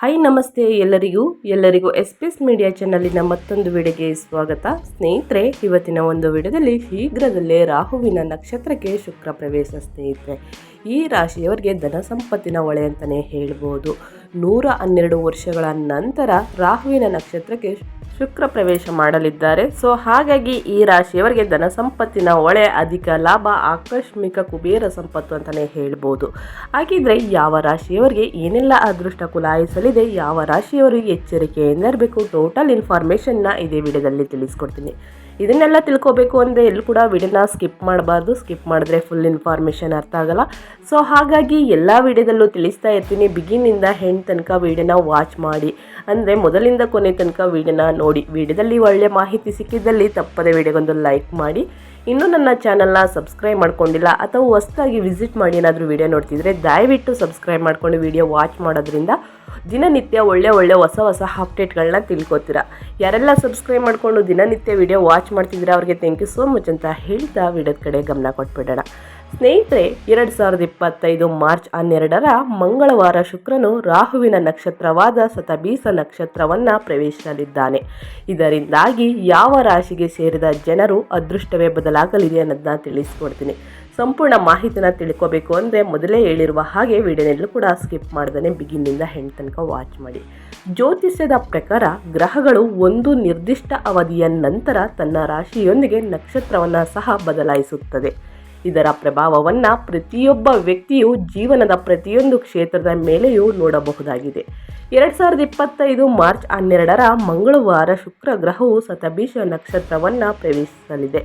Hi ನಮಸ್ತೆ ಎಲ್ಲರಿಗೂ. ಎಲ್ಲರಿಗೂ ಎಸ್ ಪಿ ಎಸ್ ಮೀಡಿಯಾ ಚಾನಲಿನ ಮತ್ತೊಂದು ವಿಡಿಯೋಗೆ ಸ್ವಾಗತ. ಸ್ನೇಹಿತರೆ, ಇವತ್ತಿನ ಒಂದು ವಿಡಿಯೋದಲ್ಲಿ ಶೀಘ್ರದಲ್ಲೇ ರಾಹುವಿನ ನಕ್ಷತ್ರಕ್ಕೆ ಶುಕ್ರ ಪ್ರವೇಶ ಸ್ನೇಹಿತರೆ. ಈ ರಾಶಿಯವರಿಗೆ ಧನ ಸಂಪತ್ತಿನ ಹೊಳೆ ಅಂತಲೇ ಹೇಳ್ಬೋದು. ನೂರ ಹನ್ನೆರಡು ವರ್ಷಗಳ ನಂತರ ರಾಹುವಿನ ನಕ್ಷತ್ರಕ್ಕೆ ಶುಕ್ರ ಪ್ರವೇಶ ಮಾಡಲಿದ್ದಾರೆ. ಸೊ, ಹಾಗಾಗಿ ಈ ರಾಶಿಯವರಿಗೆ ಧನ ಸಂಪತ್ತಿನ ಒಳೆ ಅಧಿಕ ಲಾಭ, ಆಕಸ್ಮಿಕ ಕುಬೇರ ಸಂಪತ್ತು ಅಂತಲೇ ಹೇಳ್ಬೋದು. ಹಾಗಿದ್ರೆ ಯಾವ ರಾಶಿಯವರಿಗೆ ಏನೆಲ್ಲ ಅದೃಷ್ಟ ಕುಲಾಯಿಸಲಿದೆ, ಯಾವ ರಾಶಿಯವರಿಗೆ ಎಚ್ಚರಿಕೆಯಿಂದ ಇರಬೇಕು ಟೋಟಲ್ ಇನ್ಫಾರ್ಮೇಷನ್ನ ಇದೇ ವಿಡಿಯೋದಲ್ಲಿ ತಿಳಿಸ್ಕೊಡ್ತೀನಿ. ಇದನ್ನೆಲ್ಲ ತಿಳ್ಕೊಬೇಕು ಅಂದರೆ ಎಲ್ಲೂ ಕೂಡ ವಿಡಿಯೋನ ಸ್ಕಿಪ್ ಮಾಡಬಾರ್ದು. ಸ್ಕಿಪ್ ಮಾಡಿದ್ರೆ ಫುಲ್ ಇನ್ಫಾರ್ಮೇಷನ್ ಅರ್ಥ ಆಗಲ್ಲ. ಸೊ ಹಾಗಾಗಿ ಎಲ್ಲ ವಿಡಿಯೋದಲ್ಲೂ ತಿಳಿಸ್ತಾ ಇರ್ತೀನಿ. ಬಿಗಿನಿಂದ ಹೆಣ್ಣು ತನಕ ವಿಡಿಯೋನ ವಾಚ್ ಮಾಡಿ. ಅಂದರೆ ಮೊದಲಿಂದ ಕೊನೆ ತನಕ ವಿಡಿಯೋನ ನೋಡಿ. ವಿಡಿಯೋದಲ್ಲಿ ಒಳ್ಳೆಯ ಮಾಹಿತಿ ಸಿಕ್ಕಿದ್ದಲ್ಲಿ ತಪ್ಪದೆ ವಿಡಿಯೋಗೊಂದು ಲೈಕ್ ಮಾಡಿ. ಇನ್ನೂ ನನ್ನ ಚಾನಲ್ನ ಸಬ್ಸ್ಕ್ರೈಬ್ ಮಾಡ್ಕೊಂಡಿಲ್ಲ ಅಥವಾ ಹೊಸದಾಗಿ ವಿಸಿಟ್ ಮಾಡಿ ಏನಾದರೂ ವಿಡಿಯೋ ನೋಡ್ತಿದ್ರೆ ದಯವಿಟ್ಟು ಸಬ್ಸ್ಕ್ರೈಬ್ ಮಾಡ್ಕೊಂಡು ವಿಡಿಯೋ ವಾಚ್ ಮಾಡೋದ್ರಿಂದ ದಿನನಿತ್ಯ ಒಳ್ಳೆ ಒಳ್ಳೆ ಹೊಸ ಹೊಸ ಅಪ್ಡೇಟ್ಗಳನ್ನ ತಿಳ್ಕೊತೀರಾ. ಯಾರೆಲ್ಲ ಸಬ್ಸ್ಕ್ರೈಬ್ ಮಾಡಿಕೊಂಡು ದಿನನಿತ್ಯ ವಿಡಿಯೋ ವಾಚ್ ಮಾಡ್ತಿದ್ದೀರಾ ಅವ್ರಿಗೆ ಥ್ಯಾಂಕ್ ಯು ಸೋ ಮಚ್ ಅಂತ ಹೇಳ್ತಾ ವಿಡಿಯೋದ ಕಡೆ ಗಮನ ಕೊಟ್ಬಿಡೋಣ. ಸ್ನೇಹಿತರೆ, ಎರಡು ಸಾವಿರದ ಇಪ್ಪತ್ತೈದು ಮಾರ್ಚ್ ಹನ್ನೆರಡರ ಮಂಗಳವಾರ ಶುಕ್ರನು ರಾಹುವಿನ ನಕ್ಷತ್ರವಾದ ಸತಬೀಸ ನಕ್ಷತ್ರವನ್ನು ಪ್ರವೇಶಿಸಲಿದ್ದಾನೆ. ಇದರಿಂದಾಗಿ ಯಾವ ರಾಶಿಗೆ ಸೇರಿದ ಜನರು ಅದೃಷ್ಟವೇ ಬದಲಾಗಲಿದೆ ಅನ್ನೋದನ್ನ ತಿಳಿಸ್ಕೊಡ್ತೀನಿ. ಸಂಪೂರ್ಣ ಮಾಹಿತಿನ ತಿಳ್ಕೋಬೇಕು ಅಂದರೆ ಮೊದಲೇ ಹೇಳಿರುವ ಹಾಗೆ ವಿಡಿಯೋನೆಲ್ಲೂ ಕೂಡ ಸ್ಕಿಪ್ ಮಾಡ್ದೇ ಬಿಗಿನಿಂದ ಹೆಣ್ಣು ತನಕ ವಾಚ್ ಮಾಡಿ. ಜ್ಯೋತಿಷ್ಯದ ಪ್ರಕಾರ ಗ್ರಹಗಳು ಒಂದು ನಿರ್ದಿಷ್ಟ ಅವಧಿಯ ನಂತರ ತನ್ನ ರಾಶಿಯೊಂದಿಗೆ ನಕ್ಷತ್ರವನ್ನು ಸಹ ಬದಲಾಯಿಸುತ್ತದೆ. ಇದರ ಪ್ರಭಾವವನ್ನು ಪ್ರತಿಯೊಬ್ಬ ವ್ಯಕ್ತಿಯು ಜೀವನದ ಪ್ರತಿಯೊಂದು ಕ್ಷೇತ್ರದ ಮೇಲೆಯೂ ನೋಡಬಹುದಾಗಿದೆ. ಎರಡು ಸಾವಿರದ ಇಪ್ಪತ್ತೈದು ಮಾರ್ಚ್ ಹನ್ನೆರಡರ ಮಂಗಳವಾರ ಶುಕ್ರ ಗ್ರಹವು ಸತಬೀಷ ನಕ್ಷತ್ರವನ್ನು ಪ್ರವೇಶಿಸಲಿದೆ.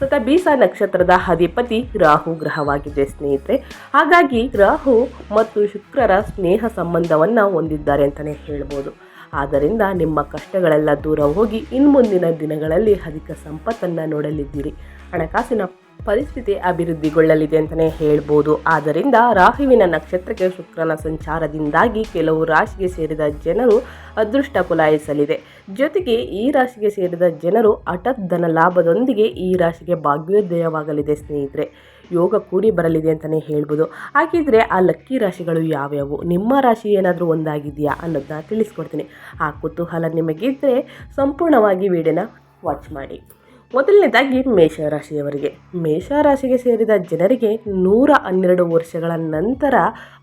ಸತಬೀಸ ನಕ್ಷತ್ರದ ಅಧಿಪತಿ ರಾಹು ಗ್ರಹವಾಗಿದೆ ಸ್ನೇಹಿತರೆ. ಹಾಗಾಗಿ ರಾಹು ಮತ್ತು ಶುಕ್ರರ ಸ್ನೇಹ ಸಂಬಂಧವನ್ನು ಹೊಂದಿದ್ದಾರೆ ಅಂತಲೇ ಹೇಳ್ಬೋದು. ಆದ್ದರಿಂದ ನಿಮ್ಮ ಕಷ್ಟಗಳೆಲ್ಲ ದೂರ ಹೋಗಿ ಇನ್ನು ಮುಂದಿನ ದಿನಗಳಲ್ಲಿ ಅಧಿಕ ಸಂಪತ್ತನ್ನು ನೋಡಲಿದ್ದೀರಿ. ಹಣಕಾಸಿನ ಪರಿಸ್ಥಿತಿ ಅಭಿವೃದ್ಧಿಗೊಳ್ಳಲಿದೆ ಅಂತಲೇ ಹೇಳ್ಬೋದು. ಆದ್ದರಿಂದ ರಾಹುವಿನ ನಕ್ಷತ್ರಕ್ಕೆ ಶುಕ್ರನ ಸಂಚಾರದಿಂದಾಗಿ ಕೆಲವು ರಾಶಿಗೆ ಸೇರಿದ ಜನರು ಅದೃಷ್ಟ ಕುಲಾಯಿಸಲಿದೆ ಜೊತೆಗೆ ಈ ರಾಶಿಗೆ ಸೇರಿದ ಜನರು ಹಠತ್ ಧನ ಲಾಭದೊಂದಿಗೆ ಈ ರಾಶಿಗೆ ಭಾಗ್ಯೋದಯವಾಗಲಿದೆ ಸ್ನೇಹಿತರೆ. ಯೋಗ ಕೂಡಿ ಬರಲಿದೆ ಅಂತಲೇ ಹೇಳ್ಬೋದು. ಹಾಗಿದ್ರೆ ಆ ಲಕ್ಕಿ ರಾಶಿಗಳು ಯಾವ್ಯಾವು? ನಿಮ್ಮ ರಾಶಿ ಏನಾದರೂ ಒಂದಾಗಿದೆಯಾ ಅನ್ನೋದನ್ನ ತಿಳಿಸ್ಕೊಡ್ತೀನಿ. ಆ ಕುತೂಹಲ ನಿಮಗಿದ್ದರೆ ಸಂಪೂರ್ಣವಾಗಿ ವಿಡಿಯೋನ ವಾಚ್ ಮಾಡಿ. ಮೊದಲನೇದಾಗಿ ಮೇಷರಾಶಿಯವರಿಗೆ. ಮೇಷರಾಶಿಗೆ ಸೇರಿದ ಜನರಿಗೆ ನೂರ ಹನ್ನೆರಡು ವರ್ಷಗಳ ನಂತರ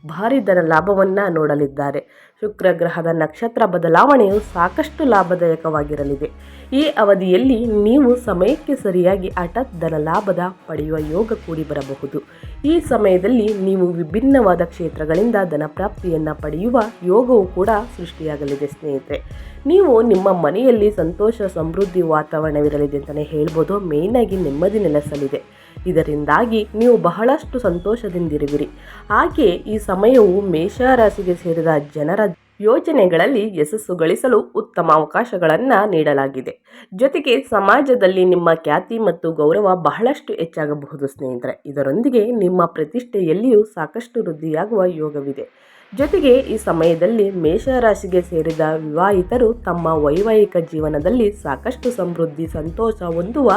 ಭಾರಿ ಧನ ಲಾಭವನ್ನು ನೋಡಲಿದ್ದಾರೆ. ಶುಕ್ರ ಗ್ರಹದ ನಕ್ಷತ್ರ ಬದಲಾವಣೆಯು ಸಾಕಷ್ಟು ಲಾಭದಾಯಕವಾಗಿರಲಿದೆ. ಈ ಅವಧಿಯಲ್ಲಿ ನೀವು ಸಮಯಕ್ಕೆ ಸರಿಯಾಗಿ ಹಠಾತ್ ಧನ ಲಾಭದ ಪಡೆಯುವ ಯೋಗ ಕೂಡಿ ಬರಬಹುದು. ಈ ಸಮಯದಲ್ಲಿ ನೀವು ವಿಭಿನ್ನವಾದ ಕ್ಷೇತ್ರಗಳಿಂದ ಧನಪ್ರಾಪ್ತಿಯನ್ನು ಪಡೆಯುವ ಯೋಗವು ಕೂಡ ಸೃಷ್ಟಿಯಾಗಲಿದೆ ಸ್ನೇಹಿತರೆ. ನೀವು ನಿಮ್ಮ ಮನೆಯಲ್ಲಿ ಸಂತೋಷ, ಸಮೃದ್ಧಿ ವಾತಾವರಣವಿರಲಿದೆ ಅಂತಲೇ ಹೇಳ್ಬೋದು. ಮೇಯ್ನಾಗಿ ನೆಮ್ಮದಿ ನೆಲೆಸಲಿದೆ. ಇದರಿಂದಾಗಿ ನೀವು ಬಹಳಷ್ಟು ಸಂತೋಷದಿಂದಿರುವಿರಿ. ಹಾಗೆ ಈ ಸಮಯವು ಮೇಷರಾಶಿಗೆ ಸೇರಿದ ಜನರ ಯೋಜನೆಗಳಲ್ಲಿ ಯಶಸ್ಸು ಗಳಿಸಲು ಉತ್ತಮ ಅವಕಾಶಗಳನ್ನು ನೀಡಲಾಗಿದೆ. ಜೊತೆಗೆ ಸಮಾಜದಲ್ಲಿ ನಿಮ್ಮ ಖ್ಯಾತಿ ಮತ್ತು ಗೌರವ ಬಹಳಷ್ಟು ಹೆಚ್ಚಾಗಬಹುದು ಸ್ನೇಹಿತರೆ. ಇದರೊಂದಿಗೆ ನಿಮ್ಮ ಪ್ರತಿಷ್ಠೆಯಲ್ಲಿಯೂ ಸಾಕಷ್ಟು ವೃದ್ಧಿಯಾಗುವ ಯೋಗವಿದೆ. ಜೊತೆಗೆ ಈ ಸಮಯದಲ್ಲಿ ಮೇಷರಾಶಿಗೆ ಸೇರಿದ ವಿವಾಹಿತರು ತಮ್ಮ ವೈವಾಹಿಕ ಜೀವನದಲ್ಲಿ ಸಾಕಷ್ಟು ಸಮೃದ್ಧಿ, ಸಂತೋಷ ಹೊಂದುವ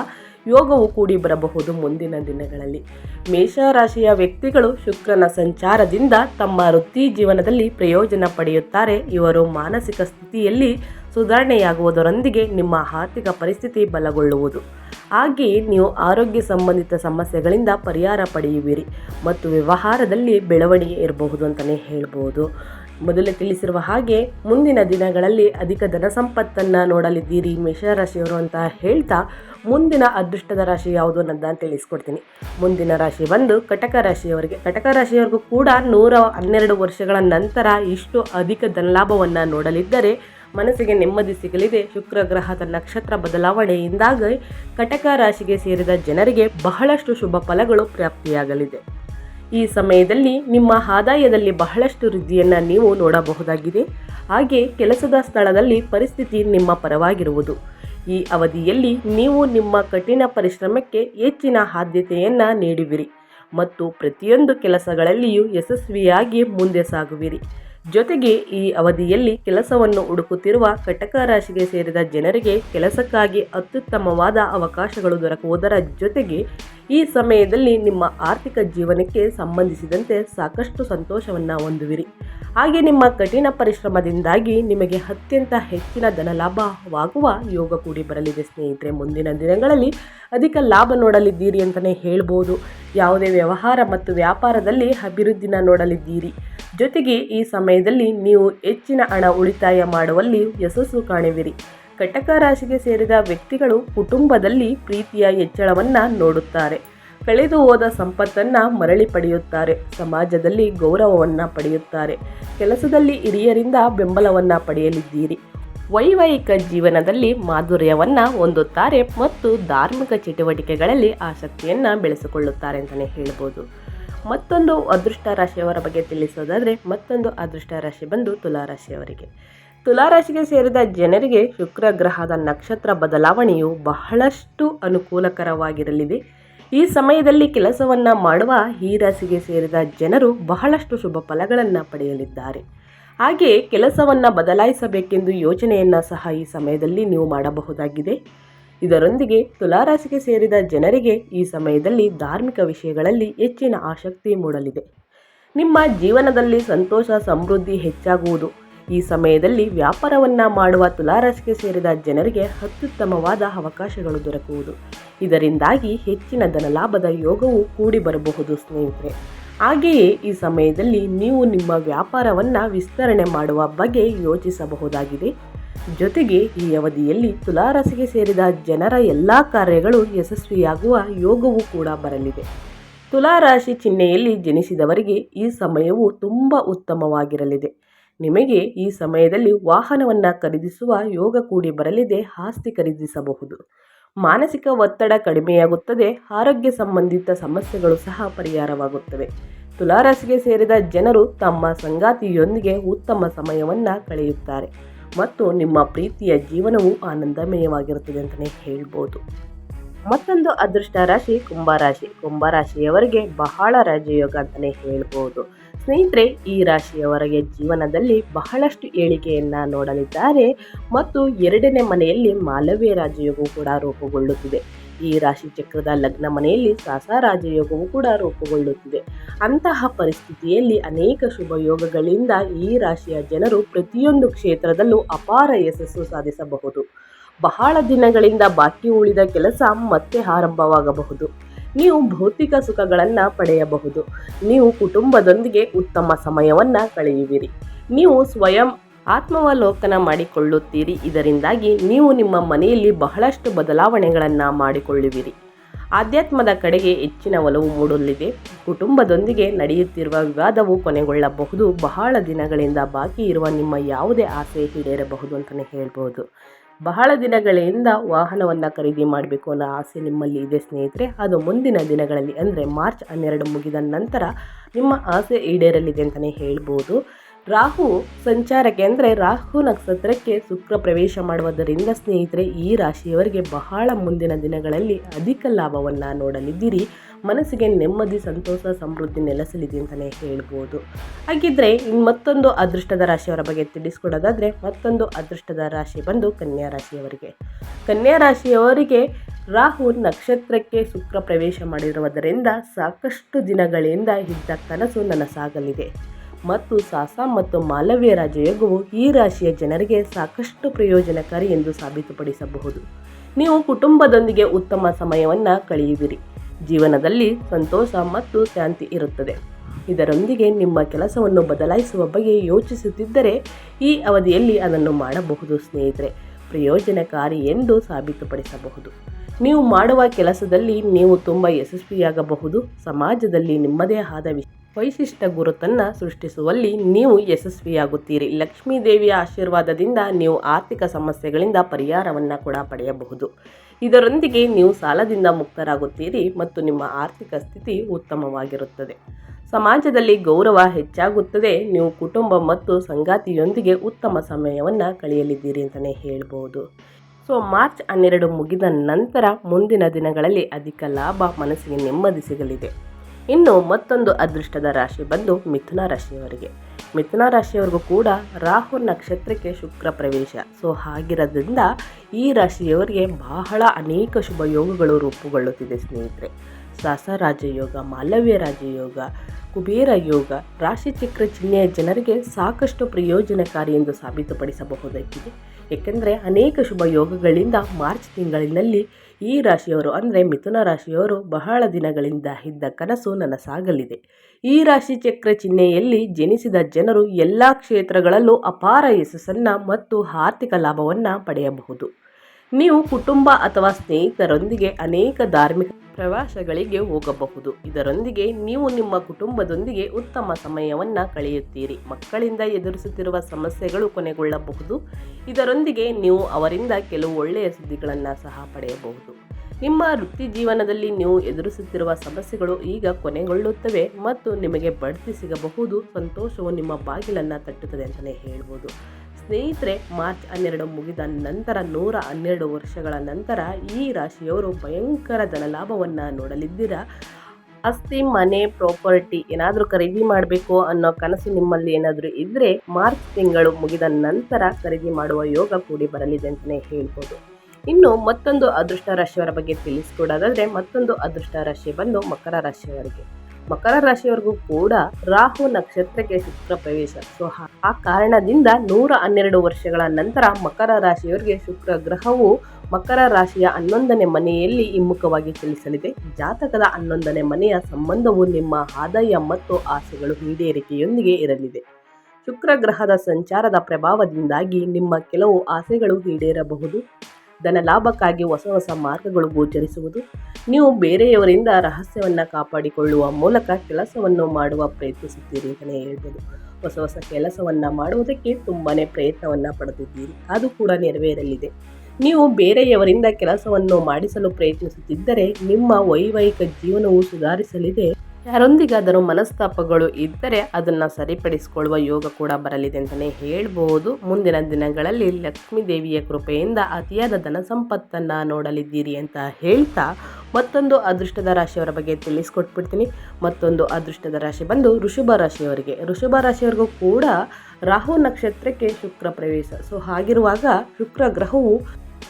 ಯೋಗವು ಕೂಡಿ ಬರಬಹುದು ಮುಂದಿನ ದಿನಗಳಲ್ಲಿ. ಮೇಷರಾಶಿಯ ವ್ಯಕ್ತಿಗಳು ಶುಕ್ರನ ಸಂಚಾರದಿಂದ ತಮ್ಮ ವೃತ್ತಿ ಜೀವನದಲ್ಲಿ ಪ್ರಯೋಜನ ಪಡೆಯುತ್ತಾರೆ. ಇವರು ಮಾನಸಿಕ ಸ್ಥಿತಿಯಲ್ಲಿ ಸುಧಾರಣೆಯಾಗುವುದರೊಂದಿಗೆ ನಿಮ್ಮ ಆರ್ಥಿಕ ಪರಿಸ್ಥಿತಿ ಬಲಗೊಳ್ಳುವುದು. ಹಾಗೆಯೇ ನೀವು ಆರೋಗ್ಯ ಸಂಬಂಧಿತ ಸಮಸ್ಯೆಗಳಿಂದ ಪರಿಹಾರ ಪಡೆಯುವಿರಿ. ಮತ್ತು ವ್ಯವಹಾರದಲ್ಲಿ ಬೆಳವಣಿಗೆ ಇರಬಹುದು ಅಂತಲೇ ಹೇಳ್ಬೋದು. ಮೊದಲೇ ತಿಳಿಸಿರುವ ಹಾಗೆ ಮುಂದಿನ ದಿನಗಳಲ್ಲಿ ಅಧಿಕ ಧನ ಸಂಪತ್ತನ್ನು ನೋಡಲಿದ್ದೀರಿ ಮೇಷರಾಶಿಯವರು ಅಂತ ಹೇಳ್ತಾ ಮುಂದಿನ ಅದೃಷ್ಟದ ರಾಶಿ ಯಾವುದು ಅನ್ನೋದನ್ನು ತಿಳಿಸ್ಕೊಡ್ತೀನಿ. ಮುಂದಿನ ರಾಶಿ ಬಂದು ಕಟಕ ರಾಶಿಯವರಿಗೆ. ಕಟಕ ರಾಶಿಯವರಿಗೂ ಕೂಡ ನೂರ ಹನ್ನೆರಡು ವರ್ಷಗಳ ನಂತರ ಇಷ್ಟು ಅಧಿಕ ಧನಲಾಭವನ್ನು ನೋಡಲಿದ್ದರೆ ಮನಸ್ಸಿಗೆ ನೆಮ್ಮದಿ ಸಿಗಲಿದೆ. ಶುಕ್ರ ಗ್ರಹದ ನಕ್ಷತ್ರ ಬದಲಾವಣೆಯಿಂದಾಗಿ ಕಟಕ ರಾಶಿಗೆ ಸೇರಿದ ಜನರಿಗೆ ಬಹಳಷ್ಟು ಶುಭ ಫಲಗಳು ಪ್ರಾಪ್ತಿಯಾಗಲಿದೆ. ಈ ಸಮಯದಲ್ಲಿ ನಿಮ್ಮ ಆದಾಯದಲ್ಲಿ ಬಹಳಷ್ಟು ವೃದ್ಧಿಯನ್ನು ನೀವು ನೋಡಬಹುದಾಗಿದೆ. ಹಾಗೆ ಕೆಲಸದ ಸ್ಥಳದಲ್ಲಿ ಪರಿಸ್ಥಿತಿ ನಿಮ್ಮ ಪರವಾಗಿರುವುದು. ಈ ಅವಧಿಯಲ್ಲಿ ನೀವು ನಿಮ್ಮ ಕಠಿಣ ಪರಿಶ್ರಮಕ್ಕೆ ಹೆಚ್ಚಿನ ಆದ್ಯತೆಯನ್ನು ನೀಡುವಿರಿ ಮತ್ತು ಪ್ರತಿಯೊಂದು ಕೆಲಸಗಳಲ್ಲಿಯೂ ಯಶಸ್ವಿಯಾಗಿ ಮುಂದೆ ಸಾಗುವಿರಿ. ಜೊತೆಗೆ ಈ ಅವಧಿಯಲ್ಲಿ ಕೆಲಸವನ್ನು ಹುಡುಕುತ್ತಿರುವ ಕಟಕ ರಾಶಿಗೆ ಸೇರಿದ ಜನರಿಗೆ ಕೆಲಸಕ್ಕಾಗಿ ಅತ್ಯುತ್ತಮವಾದ ಅವಕಾಶಗಳು ದೊರಕುವುದರ ಜೊತೆಗೆ ಈ ಸಮಯದಲ್ಲಿ ನಿಮ್ಮ ಆರ್ಥಿಕ ಜೀವನಕ್ಕೆ ಸಂಬಂಧಿಸಿದಂತೆ ಸಾಕಷ್ಟು ಸಂತೋಷವನ್ನು ಹೊಂದುವಿರಿ. ಹಾಗೆ ನಿಮ್ಮ ಕಠಿಣ ಪರಿಶ್ರಮದಿಂದಾಗಿ ನಿಮಗೆ ಅತ್ಯಂತ ಹೆಚ್ಚಿನ ಧನಲಾಭವಾಗುವ ಯೋಗ ಕೂಡಿ ಬರಲಿದೆ ಸ್ನೇಹಿತರೆ. ಮುಂದಿನ ದಿನಗಳಲ್ಲಿ ಅಧಿಕ ಲಾಭ ನೋಡಲಿದ್ದೀರಿ ಅಂತಲೇ ಹೇಳ್ಬೋದು. ಯಾವುದೇ ವ್ಯವಹಾರ ಮತ್ತು ವ್ಯಾಪಾರದಲ್ಲಿ ಅಭಿವೃದ್ಧಿನ ನೋಡಲಿದ್ದೀರಿ. ಜೊತೆಗೆ ಈ ಸಮಯದಲ್ಲಿ ನೀವು ಹೆಚ್ಚಿನ ಹಣ ಉಳಿತಾಯ ಮಾಡುವಲ್ಲಿ ಯಶಸ್ಸು ಕಾಣುವಿರಿ. ಕಟಕ ರಾಶಿಗೆ ಸೇರಿದ ವ್ಯಕ್ತಿಗಳು ಕುಟುಂಬದಲ್ಲಿ ಪ್ರೀತಿಯ ಹೆಚ್ಚಳವನ್ನು ನೋಡುತ್ತಾರೆ. ಕಳೆದು ಹೋದ ಸಂಪತ್ತನ್ನು ಮರಳಿ ಪಡೆಯುತ್ತಾರೆ. ಸಮಾಜದಲ್ಲಿ ಗೌರವವನ್ನು ಪಡೆಯುತ್ತಾರೆ. ಕೆಲಸದಲ್ಲಿ ಹಿರಿಯರಿಂದ ಬೆಂಬಲವನ್ನು ಪಡೆಯಲಿದ್ದೀರಿ. ವೈವಾಹಿಕ ಜೀವನದಲ್ಲಿ ಮಾಧುರ್ಯವನ್ನು ಹೊಂದುತ್ತಾರೆ ಮತ್ತು ಧಾರ್ಮಿಕ ಚಟುವಟಿಕೆಗಳಲ್ಲಿ ಆಸಕ್ತಿಯನ್ನು ಬೆಳೆಸಿಕೊಳ್ಳುತ್ತಾರೆ ಅಂತಲೇ ಹೇಳ್ಬೋದು. ಮತ್ತೊಂದು ಅದೃಷ್ಟ ರಾಶಿಯವರ ಬಗ್ಗೆ ತಿಳಿಸೋದಾದರೆ, ಮತ್ತೊಂದು ಅದೃಷ್ಟ ರಾಶಿ ಬಂದು ತುಲಾರಾಶಿಯವರಿಗೆ. ತುಲಾರಾಶಿಗೆ ಸೇರಿದ ಜನರಿಗೆ ಶುಕ್ರ ಗ್ರಹದ ನಕ್ಷತ್ರ ಬದಲಾವಣೆಯು ಬಹಳಷ್ಟು ಅನುಕೂಲಕರವಾಗಿರಲಿದೆ. ಈ ಸಮಯದಲ್ಲಿ ಕೆಲಸವನ್ನು ಮಾಡುವ ಈ ಸೇರಿದ ಜನರು ಬಹಳಷ್ಟು ಶುಭ ಫಲಗಳನ್ನು ಪಡೆಯಲಿದ್ದಾರೆ. ಹಾಗೆ ಕೆಲಸವನ್ನು ಬದಲಾಯಿಸಬೇಕೆಂದು ಯೋಚನೆಯನ್ನು ಸಹ ಈ ಸಮಯದಲ್ಲಿ ನೀವು ಮಾಡಬಹುದಾಗಿದೆ. ಇದರೊಂದಿಗೆ ತುಲಾರಾಶಿಗೆ ಸೇರಿದ ಜನರಿಗೆ ಈ ಸಮಯದಲ್ಲಿ ಧಾರ್ಮಿಕ ವಿಷಯಗಳಲ್ಲಿ ಹೆಚ್ಚಿನ ಆಸಕ್ತಿ ಮೂಡಲಿದೆ. ನಿಮ್ಮ ಜೀವನದಲ್ಲಿ ಸಂತೋಷ, ಸಮೃದ್ಧಿ ಹೆಚ್ಚಾಗುವುದು. ಈ ಸಮಯದಲ್ಲಿ ವ್ಯಾಪಾರವನ್ನು ಮಾಡುವ ತುಲಾರಾಶಿಗೆ ಸೇರಿದ ಜನರಿಗೆ ಅತ್ಯುತ್ತಮವಾದ ಅವಕಾಶಗಳು ದೊರಕುವುದು. ಇದರಿಂದಾಗಿ ಹೆಚ್ಚಿನ ಧನಲಾಭದ ಯೋಗವು ಕೂಡಿ ಬರಬಹುದು, ಸ್ನೇಹಿತರೆ. ಹಾಗೆಯೇ ಈ ಸಮಯದಲ್ಲಿ ನೀವು ನಿಮ್ಮ ವ್ಯಾಪಾರವನ್ನು ವಿಸ್ತರಣೆ ಮಾಡುವ ಬಗ್ಗೆ ಯೋಚಿಸಬಹುದಾಗಿದೆ. ಜೊತೆಗೆ ಈ ಅವಧಿಯಲ್ಲಿ ತುಲಾರಾಶಿಗೆ ಸೇರಿದ ಜನರ ಎಲ್ಲ ಕಾರ್ಯಗಳು ಯಶಸ್ವಿಯಾಗುವ ಯೋಗವೂ ಕೂಡ ಬರಲಿದೆ. ತುಲಾರಾಶಿ ಚಿಹ್ನೆಯಲ್ಲಿ ಜನಿಸಿದವರಿಗೆ ಈ ಸಮಯವು ತುಂಬ ಉತ್ತಮವಾಗಿರಲಿದೆ. ನಿಮಗೆ ಈ ಸಮಯದಲ್ಲಿ ವಾಹನವನ್ನು ಖರೀದಿಸುವ ಯೋಗ ಕೂಡಿ ಬರಲಿದೆ, ಆಸ್ತಿ ಖರೀದಿಸಬಹುದು. ಮಾನಸಿಕ ಒತ್ತಡ ಕಡಿಮೆಯಾಗುತ್ತದೆ, ಆರೋಗ್ಯ ಸಂಬಂಧಿತ ಸಮಸ್ಯೆಗಳು ಸಹ ಪರಿಹಾರವಾಗುತ್ತವೆ. ತುಲಾರಾಶಿಗೆ ಸೇರಿದ ಜನರು ತಮ್ಮ ಸಂಗಾತಿಯೊಂದಿಗೆ ಉತ್ತಮ ಸಮಯವನ್ನು ಕಳೆಯುತ್ತಾರೆ ಮತ್ತು ನಿಮ್ಮ ಪ್ರೀತಿಯ ಜೀವನವು ಆನಂದಮಯವಾಗಿರುತ್ತದೆ ಅಂತಲೇ ಹೇಳ್ಬೋದು. ಮತ್ತೊಂದು ಅದೃಷ್ಟ ರಾಶಿ ಕುಂಭರಾಶಿ ಕುಂಭರಾಶಿಯವರಿಗೆ ಬಹಳ ರಾಜಯೋಗ ಅಂತಲೇ ಹೇಳ್ಬೋದು. ಸ್ನೇಹಿತರೆ, ಈ ರಾಶಿಯವರಿಗೆ ಜೀವನದಲ್ಲಿ ಬಹಳಷ್ಟು ಏಳಿಗೆಯನ್ನು ನೋಡಲಿದ್ದಾರೆ ಮತ್ತು ಎರಡನೇ ಮನೆಯಲ್ಲಿ ಮಾಲವ್ಯ ರಾಜಯೋಗವು ಕೂಡ ರೂಪುಗೊಳ್ಳುತ್ತಿದೆ. ಈ ರಾಶಿ ಚಕ್ರದ ಲಗ್ನ ಮನೆಯಲ್ಲಿ ಸಾಸ ರಾಜಯೋಗವು ಕೂಡ ರೂಪುಗೊಳ್ಳುತ್ತಿದೆ. ಅಂತಹ ಪರಿಸ್ಥಿತಿಯಲ್ಲಿ ಅನೇಕ ಶುಭ ಯೋಗಗಳಿಂದ ಈ ರಾಶಿಯ ಜನರು ಪ್ರತಿಯೊಂದು ಕ್ಷೇತ್ರದಲ್ಲೂ ಅಪಾರ ಯಶಸ್ಸು ಸಾಧಿಸಬಹುದು. ಬಹಳ ದಿನಗಳಿಂದ ಬಾಕಿ ಉಳಿದ ಕೆಲಸ ಮತ್ತೆ ಆರಂಭವಾಗಬಹುದು. ನೀವು ಭೌತಿಕ ಸುಖಗಳನ್ನು ಪಡೆಯಬಹುದು. ನೀವು ಕುಟುಂಬದೊಂದಿಗೆ ಉತ್ತಮ ಸಮಯವನ್ನು ಕಳೆಯುವಿರಿ. ನೀವು ಸ್ವಯಂ ಆತ್ಮಾವಲೋಕನ ಮಾಡಿಕೊಳ್ಳುತ್ತೀರಿ. ಇದರಿಂದಾಗಿ ನೀವು ನಿಮ್ಮ ಮನೆಯಲ್ಲಿ ಬಹಳಷ್ಟು ಬದಲಾವಣೆಗಳನ್ನು ಮಾಡಿಕೊಳ್ಳುವಿರಿ. ಆಧ್ಯಾತ್ಮದ ಕಡೆಗೆ ಹೆಚ್ಚಿನ ಒಲವು ಮೂಡಲಿದೆ. ಕುಟುಂಬದೊಂದಿಗೆ ನಡೆಯುತ್ತಿರುವ ವಿವಾದವು ಕೊನೆಗೊಳ್ಳಬಹುದು. ಬಹಳ ದಿನಗಳಿಂದ ಬಾಕಿ ಇರುವ ನಿಮ್ಮ ಯಾವುದೇ ಆಸೆ ಈಡೇರಬಹುದು ಅಂತಲೇ ಹೇಳ್ಬೋದು. ಬಹಳ ದಿನಗಳಿಂದ ವಾಹನವನ್ನು ಖರೀದಿ ಮಾಡಬೇಕು ಅನ್ನೋ ಆಸೆ ನಿಮ್ಮಲ್ಲಿ ಇದೆ ಸ್ನೇಹಿತರೆ. ಅದು ಮುಂದಿನ ದಿನಗಳಲ್ಲಿ, ಅಂದರೆ ಮಾರ್ಚ್ ಹನ್ನೆರಡು ಮುಗಿದ ನಂತರ ನಿಮ್ಮ ಆಸೆ ಈಡೇರಲಿದೆ ಅಂತಲೇ ಹೇಳ್ಬೋದು. ರಾಹು ಸಂಚಾರಕ್ಕೆ ಅಂದರೆ ರಾಹು ನಕ್ಷತ್ರಕ್ಕೆ ಶುಕ್ರ ಪ್ರವೇಶ ಮಾಡುವುದರಿಂದ ಸ್ನೇಹಿತರೆ, ಈ ರಾಶಿಯವರಿಗೆ ಬಹಳ ಮುಂದಿನ ದಿನಗಳಲ್ಲಿ ಅಧಿಕ ಲಾಭವನ್ನು ನೋಡಲಿದ್ದೀರಿ. ಮನಸ್ಸಿಗೆ ನೆಮ್ಮದಿ, ಸಂತೋಷ, ಸಮೃದ್ಧಿ ನೆಲೆಸಲಿದೆ ಅಂತಲೇ ಹೇಳ್ಬೋದು. ಹಾಗಿದ್ರೆ ಇನ್ನು ಮತ್ತೊಂದು ಅದೃಷ್ಟದ ರಾಶಿಯವರ ಬಗ್ಗೆ ತಿಳಿಸ್ಕೊಡೋದಾದರೆ, ಮತ್ತೊಂದು ಅದೃಷ್ಟದ ರಾಶಿ ಬಂದು ಕನ್ಯಾ ರಾಶಿಯವರಿಗೆ. ಕನ್ಯಾ ರಾಶಿಯವರಿಗೆ ರಾಹು ನಕ್ಷತ್ರಕ್ಕೆ ಶುಕ್ರ ಪ್ರವೇಶ ಮಾಡಿರುವುದರಿಂದ ಸಾಕಷ್ಟು ದಿನಗಳಿಂದ ಇದ್ದ ಕನಸು ನನಸಾಗಲಿದೆ. ಮತ್ತು ಸಾಸ ಮತ್ತು ಮಾಲವ್ಯ ರಾಜಯೋಗವು ಈ ರಾಶಿಯ ಜನರಿಗೆ ಸಾಕಷ್ಟು ಪ್ರಯೋಜನಕಾರಿ ಎಂದು ಸಾಬೀತುಪಡಿಸಬಹುದು. ನೀವು ಕುಟುಂಬದೊಂದಿಗೆ ಉತ್ತಮ ಸಮಯವನ್ನು ಕಳೆಯುವಿರಿ. ಜೀವನದಲ್ಲಿ ಸಂತೋಷ ಮತ್ತು ಶಾಂತಿ ಇರುತ್ತದೆ. ಇದರೊಂದಿಗೆ ನಿಮ್ಮ ಕೆಲಸವನ್ನು ಬದಲಾಯಿಸುವ ಬಗ್ಗೆ ಯೋಚಿಸುತ್ತಿದ್ದರೆ ಈ ಅವಧಿಯಲ್ಲಿ ಅದನ್ನು ಮಾಡಬಹುದು ಸ್ನೇಹಿತರೆ. ಪ್ರಯೋಜನಕಾರಿ ಎಂದು ಸಾಬೀತುಪಡಿಸಬಹುದು. ನೀವು ಮಾಡುವ ಕೆಲಸದಲ್ಲಿ ನೀವು ತುಂಬ ಯಶಸ್ವಿಯಾಗಬಹುದು. ಸಮಾಜದಲ್ಲಿ ನಿಮ್ಮದೇ ಆದ ವಿಷ ವೈಶಿಷ್ಟ್ಯ ಗುರುತನ್ನು ಸೃಷ್ಟಿಸುವಲ್ಲಿ ನೀವು ಯಶಸ್ವಿಯಾಗುತ್ತೀರಿ. ಲಕ್ಷ್ಮೀ ದೇವಿಯ ಆಶೀರ್ವಾದದಿಂದ ನೀವು ಆರ್ಥಿಕ ಸಮಸ್ಯೆಗಳಿಂದ ಪರಿಹಾರವನ್ನು ಕೂಡ ಪಡೆಯಬಹುದು. ಇದರೊಂದಿಗೆ ನೀವು ಸಾಲದಿಂದ ಮುಕ್ತರಾಗುತ್ತೀರಿ ಮತ್ತು ನಿಮ್ಮ ಆರ್ಥಿಕ ಸ್ಥಿತಿ ಉತ್ತಮವಾಗಿರುತ್ತದೆ. ಸಮಾಜದಲ್ಲಿ ಗೌರವ ಹೆಚ್ಚಾಗುತ್ತದೆ. ನೀವು ಕುಟುಂಬ ಮತ್ತು ಸಂಗಾತಿಯೊಂದಿಗೆ ಉತ್ತಮ ಸಮಯವನ್ನು ಕಳೆಯಲಿದ್ದೀರಿ ಅಂತಲೇ ಹೇಳ್ಬೋದು. ಸೊ, ಮಾರ್ಚ್ ಹನ್ನೆರಡು ಮುಗಿದ ನಂತರ ಮುಂದಿನ ದಿನಗಳಲ್ಲಿ ಅಧಿಕ ಲಾಭ ಮನಸ್ಸಿಗೆ ನೆಮ್ಮದಿ ಸಿಗಲಿದೆ. ಇನ್ನು ಮತ್ತೊಂದು ಅದೃಷ್ಟದ ರಾಶಿ ಬಂದು ಮಿಥುನ ರಾಶಿಯವರಿಗೆ. ಮಿಥುನ ರಾಶಿಯವರಿಗೂ ಕೂಡ ರಾಹು ನಕ್ಷತ್ರಕ್ಕೆ ಶುಕ್ರ ಪ್ರವೇಶ. ಸೊ ಹಾಗಿರೋದ್ರಿಂದ ಈ ರಾಶಿಯವರಿಗೆ ಬಹಳ ಅನೇಕ ಶುಭ ಯೋಗಗಳು ರೂಪುಗೊಳ್ಳುತ್ತಿದೆ ಸ್ನೇಹಿತರೆ. ಸಾಸ ರಾಜಯೋಗ ಮಾಲವ್ಯ ರಾಜಯೋಗ ಕುಬೇರ ಯೋಗ ರಾಶಿಚಕ್ರ ಚಿಹ್ನೆಯ ಜನರಿಗೆ ಸಾಕಷ್ಟು ಪ್ರಯೋಜನಕಾರಿ ಎಂದು ಸಾಬೀತುಪಡಿಸಬಹುದಾಗಿದೆ. ಏಕೆಂದರೆ ಅನೇಕ ಶುಭ ಯೋಗಗಳಿಂದ ಮಾರ್ಚ್ ತಿಂಗಳಿನಲ್ಲಿ ಈ ರಾಶಿಯವರು ಅಂದರೆ ಮಿಥುನ ರಾಶಿಯವರು ಬಹಳ ದಿನಗಳಿಂದ ಇದ್ದ ಕನಸು ನನಸಾಗಲಿದೆ. ಈ ರಾಶಿ ಚಕ್ರ ಚಿಹ್ನೆಯಲ್ಲಿ ಜನಿಸಿದ ಜನರು ಎಲ್ಲ ಕ್ಷೇತ್ರಗಳಲ್ಲೂ ಅಪಾರ ಯಶಸ್ಸನ್ನು ಮತ್ತು ಆರ್ಥಿಕ ಲಾಭವನ್ನು ಪಡೆಯಬಹುದು. ನೀವು ಕುಟುಂಬ ಅಥವಾ ಸ್ನೇಹಿತರೊಂದಿಗೆ ಅನೇಕ ಧಾರ್ಮಿಕ ಪ್ರವಾಸಗಳಿಗೆ ಹೋಗಬಹುದು. ಇದರೊಂದಿಗೆ ನೀವು ನಿಮ್ಮ ಕುಟುಂಬದೊಂದಿಗೆ ಉತ್ತಮ ಸಮಯವನ್ನು ಕಳೆಯುತ್ತೀರಿ. ಮಕ್ಕಳಿಂದ ಎದುರಿಸುತ್ತಿರುವ ಸಮಸ್ಯೆಗಳು ಕೊನೆಗೊಳ್ಳಬಹುದು. ಇದರೊಂದಿಗೆ ನೀವು ಅವರಿಂದ ಕೆಲವು ಒಳ್ಳೆಯ ಸುದ್ದಿಗಳನ್ನು ಸಹ ಪಡೆಯಬಹುದು. ನಿಮ್ಮ ವೃತ್ತಿ ಜೀವನದಲ್ಲಿ ನೀವು ಎದುರಿಸುತ್ತಿರುವ ಸಮಸ್ಯೆಗಳು ಈಗ ಕೊನೆಗೊಳ್ಳುತ್ತವೆ ಮತ್ತು ನಿಮಗೆ ಬಡ್ತಿ ಸಿಗಬಹುದು. ಸಂತೋಷವು ನಿಮ್ಮ ಬಾಗಿಲನ್ನು ತಟ್ಟುತ್ತದೆ ಅಂತಲೇ ಹೇಳ್ಬೋದು. ಸ್ನೇಹಿತರೆ, ಮಾರ್ಚ್ ಹನ್ನೆರಡು ಮುಗಿದ ನಂತರ ನೂರ ಹನ್ನೆರಡು ವರ್ಷಗಳ ನಂತರ ಈ ರಾಶಿಯವರು ಭಯಂಕರ ಧನಲಾಭವನ್ನು ನೋಡಲಿದ್ದೀರಾ? ಆಸ್ತಿ, ಮನೆ, ಪ್ರಾಪರ್ಟಿ ಏನಾದರೂ ಖರೀದಿ ಮಾಡಬೇಕು ಅನ್ನೋ ಕನಸು ನಿಮ್ಮಲ್ಲಿ ಏನಾದರೂ ಇದ್ದರೆ ಮಾರ್ಚ್ ತಿಂಗಳು ಮುಗಿದ ನಂತರ ಖರೀದಿ ಮಾಡುವ ಯೋಗ ಕೂಡಿ ಬರಲಿದೆ ಅಂತಲೇ ಹೇಳ್ಬೋದು. ಇನ್ನು ಮತ್ತೊಂದು ಅದೃಷ್ಟ ರಾಶಿಯವರ ಬಗ್ಗೆ ತಿಳಿಸ್ಕೊಡೋದಾದರೆ ಮತ್ತೊಂದು ಅದೃಷ್ಟ ರಾಶಿ ಬಂದು ಮಕರ ರಾಶಿಯವರಿಗೆ. ಮಕರ ರಾಶಿಯವರೆಗೂ ಕೂಡ ರಾಹು ನಕ್ಷತ್ರಕ್ಕೆ ಶುಕ್ರ ಪ್ರವೇಶ. ಸೊ ಆ ಕಾರಣದಿಂದ ನೂರ ಹನ್ನೆರಡು ವರ್ಷಗಳ ನಂತರ ಮಕರ ರಾಶಿಯವರಿಗೆ ಶುಕ್ರ ಗ್ರಹವು ಮಕರ ರಾಶಿಯ ಹನ್ನೊಂದನೇ ಮನೆಯಲ್ಲಿ ಹಿಮ್ಮುಖವಾಗಿ ಚಲಿಸಲಿದೆ. ಜಾತಕದ ಹನ್ನೊಂದನೇ ಮನೆಯ ಸಂಬಂಧವು ನಿಮ್ಮ ಆದಾಯ ಮತ್ತು ಆಸೆಗಳು ಈಡೇರಿಕೆಯೊಂದಿಗೆ ಇರಲಿದೆ. ಶುಕ್ರ ಗ್ರಹದ ಸಂಚಾರದ ಪ್ರಭಾವದಿಂದಾಗಿ ನಿಮ್ಮ ಕೆಲವು ಆಸೆಗಳು ಈಡೇರಬಹುದು. ಧನ ಲಾಭಕ್ಕಾಗಿ ಹೊಸ ಹೊಸ ಮಾರ್ಗಗಳು ಗೋಚರಿಸುವುದು. ನೀವು ಬೇರೆಯವರಿಂದ ರಹಸ್ಯವನ್ನು ಕಾಪಾಡಿಕೊಳ್ಳುವ ಮೂಲಕ ಕೆಲಸವನ್ನು ಮಾಡುವ ಪ್ರಯತ್ನಿಸುತ್ತೀರಿ ಅಂತಲೇ ಹೇಳ್ಬೋದು. ಹೊಸ ಹೊಸ ಕೆಲಸವನ್ನು ಮಾಡುವುದಕ್ಕೆ ತುಂಬಾ ಪ್ರಯತ್ನವನ್ನು ಪಡೆದಿದ್ದೀರಿ ಅದು ಕೂಡ ನೆರವೇರಲಿದೆ. ನೀವು ಬೇರೆಯವರಿಂದ ಕೆಲಸವನ್ನು ಮಾಡಿಸಲು ಪ್ರಯತ್ನಿಸುತ್ತಿದ್ದರೆ ನಿಮ್ಮ ವೈವಾಹಿಕ ಜೀವನವು ಸುಧಾರಿಸಲಿದೆ. ಯಾರೊಂದಿಗಾದರೂ ಮನಸ್ತಾಪಗಳು ಇದ್ದರೆ ಅದನ್ನು ಸರಿಪಡಿಸಿಕೊಳ್ಳುವ ಯೋಗ ಕೂಡ ಬರಲಿದೆ ಅಂತಲೇ ಹೇಳ್ಬೋದು. ಮುಂದಿನ ದಿನಗಳಲ್ಲಿ ಲಕ್ಷ್ಮೀ ದೇವಿಯ ಕೃಪೆಯಿಂದ ಅತಿಯಾದ ಧನ ಸಂಪತ್ತನ್ನು ನೋಡಲಿದ್ದೀರಿ ಅಂತ ಹೇಳ್ತಾ ಮತ್ತೊಂದು ಅದೃಷ್ಟದ ರಾಶಿಯವರ ಬಗ್ಗೆ ತಿಳಿಸ್ಕೊಟ್ಬಿಡ್ತೀನಿ. ಮತ್ತೊಂದು ಅದೃಷ್ಟದ ರಾಶಿ ಬಂದು ಋಷಭ ರಾಶಿಯವರಿಗೆ. ಋಷಭ ರಾಶಿಯವರಿಗೂ ಕೂಡ ರಾಹು ನಕ್ಷತ್ರಕ್ಕೆ ಶುಕ್ರ ಪ್ರವೇಶ. ಸೊ, ಹಾಗಿರುವಾಗ ಶುಕ್ರ ಗ್ರಹವು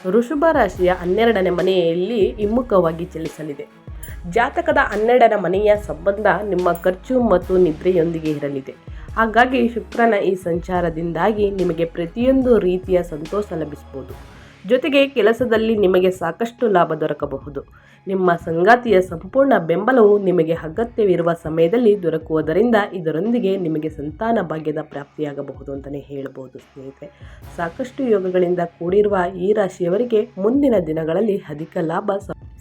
ಋಷಭ ರಾಶಿಯ ಹನ್ನೆರಡನೇ ಮನೆಯಲ್ಲಿ ಹಿಮ್ಮುಖವಾಗಿ ಚಲಿಸಲಿದೆ. ಜಾತಕದ ಹನ್ನೆರಡರ ಮನೆಯ ಸಂಬಂಧ ನಿಮ್ಮ ಖರ್ಚು ಮತ್ತು ನಿದ್ರೆಯೊಂದಿಗೆ ಇರಲಿದೆ. ಹಾಗಾಗಿ ಶುಕ್ರನ ಈ ಸಂಚಾರದಿಂದಾಗಿ ನಿಮಗೆ ಪ್ರತಿಯೊಂದು ರೀತಿಯ ಸಂತೋಷ ಲಭಿಸಬಹುದು. ಜೊತೆಗೆ ಕೆಲಸದಲ್ಲಿ ನಿಮಗೆ ಸಾಕಷ್ಟು ಲಾಭ ದೊರಕಬಹುದು. ನಿಮ್ಮ ಸಂಗಾತಿಯ ಸಂಪೂರ್ಣ ಬೆಂಬಲವು ನಿಮಗೆ ಅಗತ್ಯವಿರುವ ಸಮಯದಲ್ಲಿ ದೊರಕುವುದರಿಂದ ಇದರೊಂದಿಗೆ ನಿಮಗೆ ಸಂತಾನ ಭಾಗ್ಯದ ಪ್ರಾಪ್ತಿಯಾಗಬಹುದು ಅಂತಲೇ ಹೇಳಬಹುದು ಸ್ನೇಹಿತರೆ. ಸಾಕಷ್ಟು ಯೋಗಗಳಿಂದ ಕೂಡಿರುವ ಈ ರಾಶಿಯವರಿಗೆ ಮುಂದಿನ ದಿನಗಳಲ್ಲಿ ಅಧಿಕ ಲಾಭ,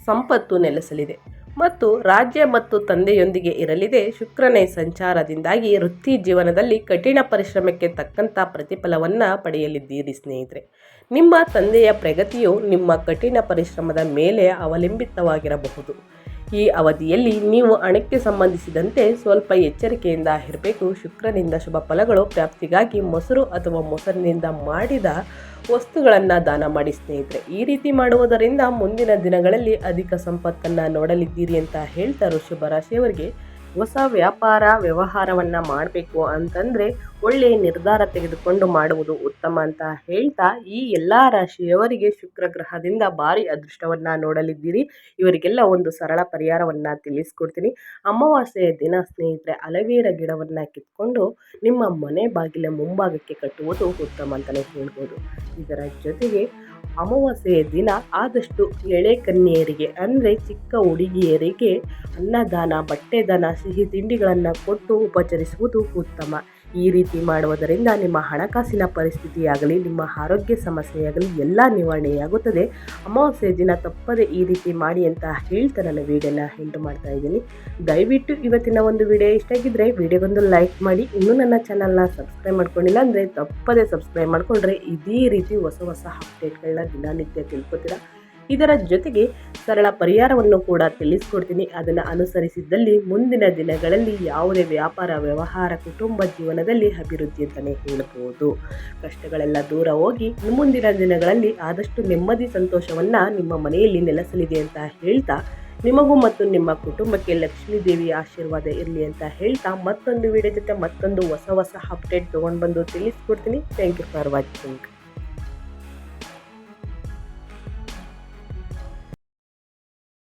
ಸಂಪತ್ತು ನೆಲೆಸಲಿದೆ. ಮತ್ತು ರಾಜ್ಯ ಮತ್ತು ತಂದೆಯೊಂದಿಗೆ ಇರಲಿದೆ. ಶುಕ್ರನೇ ಸಂಚಾರದಿಂದಾಗಿ ವೃತ್ತಿ ಜೀವನದಲ್ಲಿ ಕಠಿಣ ಪರಿಶ್ರಮಕ್ಕೆ ತಕ್ಕಂಥ ಪ್ರತಿಫಲವನ್ನು ಪಡೆಯಲಿದ್ದೀರಿ ಸ್ನೇಹಿತರೆ. ನಿಮ್ಮ ತಂದೆಯ ಪ್ರಗತಿಯು ನಿಮ್ಮ ಕಠಿಣ ಪರಿಶ್ರಮದ ಮೇಲೆ ಅವಲಂಬಿತವಾಗಿರಬಹುದು. ಈ ಅವಧಿಯಲ್ಲಿ ನೀವು ಹಣಕ್ಕೆ ಸಂಬಂಧಿಸಿದಂತೆ ಸ್ವಲ್ಪ ಎಚ್ಚರಿಕೆಯಿಂದ ಇರಬೇಕು ಶುಕ್ರನಿಂದ ಶುಭ ಫಲಗಳು. ಪ್ರಾಪ್ತಿಗಾಗಿ ಮೊಸರು ಅಥವಾ ಮೊಸರಿನಿಂದ ಮಾಡಿದ ವಸ್ತುಗಳನ್ನು ದಾನ ಮಾಡಿ ಸ್ನೇಹಿತರೆ. ಈ ರೀತಿ ಮಾಡುವುದರಿಂದ ಮುಂದಿನ ದಿನಗಳಲ್ಲಿ ಅಧಿಕ ಸಂಪತ್ತನ್ನು ನೋಡಲಿದ್ದೀರಿ ಅಂತ ಹೇಳ್ತಾರೆ ಶುಭರಾಶಿಯವರಿಗೆ ಹೊಸ ವ್ಯಾಪಾರ ವ್ಯವಹಾರವನ್ನು ಮಾಡಬೇಕು ಅಂತಂದರೆ ಒಳ್ಳೆಯ ನಿರ್ಧಾರ ತೆಗೆದುಕೊಂಡು ಮಾಡುವುದು ಉತ್ತಮ ಅಂತ ಹೇಳ್ತಾ ಈ ಎಲ್ಲ ರಾಶಿಯವರಿಗೆ ಶುಕ್ರ ಗ್ರಹದಿಂದ ಭಾರಿ ಅದೃಷ್ಟವನ್ನು ನೋಡಲಿದ್ದೀರಿ. ಇವರಿಗೆಲ್ಲ ಒಂದು ಸರಳ ಪರಿಹಾರವನ್ನು ತಿಳಿಸ್ಕೊಡ್ತೀನಿ. ಅಮಾವಾಸ್ಯೆಯ ದಿನ ಸ್ನೇಹಿತರೆ, ಅಲವೇರ ಗಿಡವನ್ನು ಕಿತ್ಕೊಂಡು ನಿಮ್ಮ ಮನೆ ಬಾಗಿಲ ಮುಂಭಾಗಕ್ಕೆ ಕಟ್ಟುವುದು ಉತ್ತಮ ಅಂತಲೇ ಹೇಳ್ಬೋದು. ಇದರ ಜೊತೆಗೆ ಅಮಾವಾಸ್ಯೆಯ ದಿನ ಆದಷ್ಟು ಎಳೆ ಕನ್ಯೆಯರಿಗೆ, ಅಂದರೆ ಚಿಕ್ಕ ಹುಡುಗಿಯರಿಗೆ ಅನ್ನದಾನ ಬಟ್ಟೆ ದಾನ ಸಿಹಿ ತಿಂಡಿಗಳನ್ನು ಕೊಟ್ಟು ಉಪಚರಿಸುವುದು ಉತ್ತಮ. ಈ ರೀತಿ ಮಾಡುವುದರಿಂದ ನಿಮ್ಮ ಹಣಕಾಸಿನ ಪರಿಸ್ಥಿತಿಯಾಗಲಿ, ನಿಮ್ಮ ಆರೋಗ್ಯ ಸಮಸ್ಯೆಯಾಗಲಿ ಎಲ್ಲ ನಿವಾರಣೆಯಾಗುತ್ತದೆ. ಅಮಾವಾಸ್ಯೆ ದಿನ ತಪ್ಪದೆ ಈ ರೀತಿ ಮಾಡಿ ಅಂತ ಹೇಳ್ತಾ ನನ್ನ ವೀಡಿಯೋನ ಎಂಟು ಮಾಡ್ತಾ ಇದ್ದೀನಿ. ದಯವಿಟ್ಟು ಇವತ್ತಿನ ಒಂದು ವಿಡಿಯೋ ಇಷ್ಟ ಆಗಿದ್ದರೆ ವಿಡಿಯೋಗೊಂದು ಲೈಕ್ ಮಾಡಿ. ಇನ್ನೂ ನನ್ನ ಚಾನಲ್ನ ಸಬ್ಸ್ಕ್ರೈಬ್ ಮಾಡ್ಕೊಂಡಿಲ್ಲ ಅಂದರೆ ತಪ್ಪದೆ ಸಬ್ಸ್ಕ್ರೈಬ್ ಮಾಡಿಕೊಂಡ್ರೆ ಇದೇ ರೀತಿ ಹೊಸ ಹೊಸ ಅಪ್ಡೇಟ್ಗಳನ್ನ ದಿನನಿತ್ಯ ತಿಳ್ಕೊತೀರಾ? ಇದರ ಜೊತೆಗೆ ಸರಳ ಪರಿಹಾರವನ್ನು ಕೂಡ ತಿಳಿಸ್ಕೊಡ್ತೀನಿ. ಅದನ್ನು ಅನುಸರಿಸಿದ್ದಲ್ಲಿ ಮುಂದಿನ ದಿನಗಳಲ್ಲಿ ಯಾವುದೇ ವ್ಯಾಪಾರ, ವ್ಯವಹಾರ, ಕುಟುಂಬ ಜೀವನದಲ್ಲಿ ಅಭಿವೃದ್ಧಿ ಅಂತಲೇ ಹೇಳಬಹುದು ಕಷ್ಟಗಳೆಲ್ಲ ದೂರ ಹೋಗಿ ಮುಂದಿನ ದಿನಗಳಲ್ಲಿ ಆದಷ್ಟು ನೆಮ್ಮದಿ ಸಂತೋಷವನ್ನು ನಿಮ್ಮ ಮನೆಯಲ್ಲಿ ನೆಲೆಸಲಿದೆ ಅಂತ ಹೇಳ್ತಾ, ನಿಮಗೂ ಮತ್ತು ನಿಮ್ಮ ಕುಟುಂಬಕ್ಕೆ ಲಕ್ಷ್ಮೀ ದೇವಿಯ ಆಶೀರ್ವಾದ ಇರಲಿ ಅಂತ ಹೇಳ್ತಾ ಮತ್ತೊಂದು ವಿಡಿಯೋ ಜೊತೆ ಮತ್ತೊಂದು ಹೊಸ ಹೊಸ ಅಪ್ಡೇಟ್ ತೊಗೊಂಡು ಬಂದು ತಿಳಿಸ್ಕೊಡ್ತೀನಿ. Thank you for watching